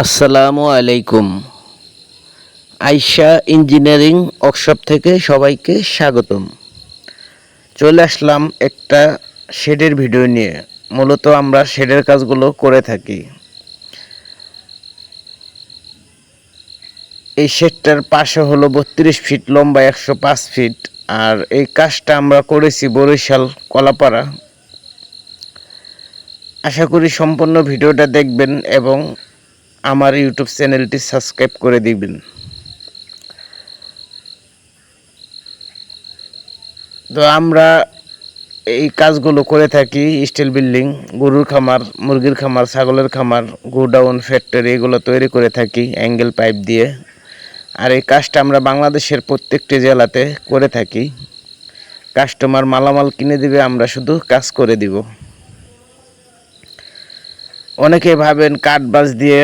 আসসালামু আলাইকুম। আইসা ইঞ্জিনিয়ারিং ওয়ার্কশপ থেকে সবাইকে স্বাগতম। চলে আসলাম একটা শেডের ভিডিও নিয়ে। মূলত আমরা শেডের কাজগুলো করে থাকি। এই শেডটার পাশে হলো বত্রিশ ফিট লম্বা, একশো পাঁচ ফিট। আর এই কাজটা আমরা করেছি বরিশাল, কলাপাড়া। আশা করি সম্পূর্ণ ভিডিওটা দেখবেন এবং আমার ইউটিউব চ্যানেলটি সাবস্ক্রাইব করে দিবেন। তো আমরা এই কাজগুলো করে থাকি স্টিল বিল্ডিং গরুর খামার, মুরগির খামার, ছাগলের খামার, গোডাউন ফ্যাক্টরি এগুলো তৈরি করে থাকি অ্যাঙ্গেল পাইপ দিয়ে। আর এই কাজটা আমরা বাংলাদেশের প্রত্যেকটি জেলাতে করে থাকি। কাস্টমার মালামাল কিনে দিবে, আমরা শুধু কাজ করে দিব। অনেকে ভাবেন কাঠ বাস দিয়ে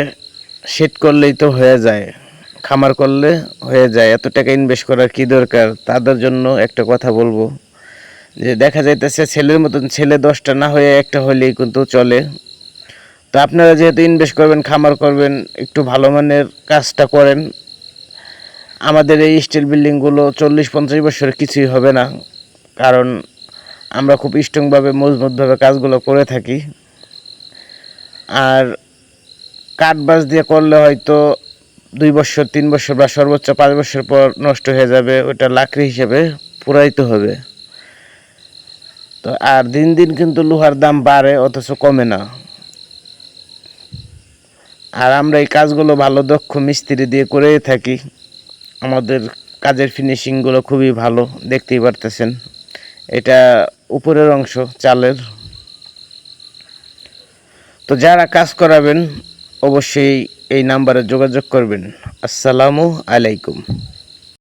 সেট করলেই তো হয়ে যায়, খামার করলে হয়ে যায়, এত টাকা ইনভেস্ট করার কি দরকার? তাদের জন্য একটা কথা বলব, যে দেখা যাইতেছে ছেলের মতন ছেলে দশটা না হয়ে একটা হলেই কিন্তু চলে। তো আপনারা যেহেতু ইনভেস্ট করবেন, খামার করবেন, একটু ভালো মানের কাজটা করেন, আমাদের এই স্টিল বিল্ডিংগুলো চল্লিশ পঞ্চাশ বছর কিছুই হবে না, কারণ আমরা খুব স্ট্রংভাবে মজবুতভাবে কাজগুলো করে থাকি। আর কাঠ বাস দিয়ে করলে হয়তো দুই বছর, তিন বছর বা সর্বোচ্চ পাঁচ বছর পর নষ্ট হয়ে যাবে, ওটা লাকড়ি হিসেবে পুরাইতে হবে। তো আর দিন দিন কিন্তু লোহার দাম বাড়ে, অথচ কমে না। আর আমরা এই কাজগুলো ভালো, দক্ষ মিস্ত্রি দিয়ে করে থাকি। আমাদের কাজের ফিনিশিংগুলো খুবই ভালো, দেখতেই পারতেছেন। এটা উপরের অংশ, চালের। তো যারা কাজ করাবেন অবশ্যই এই নাম্বারে যোগাযোগ করবেন। আসসালামু আলাইকুম।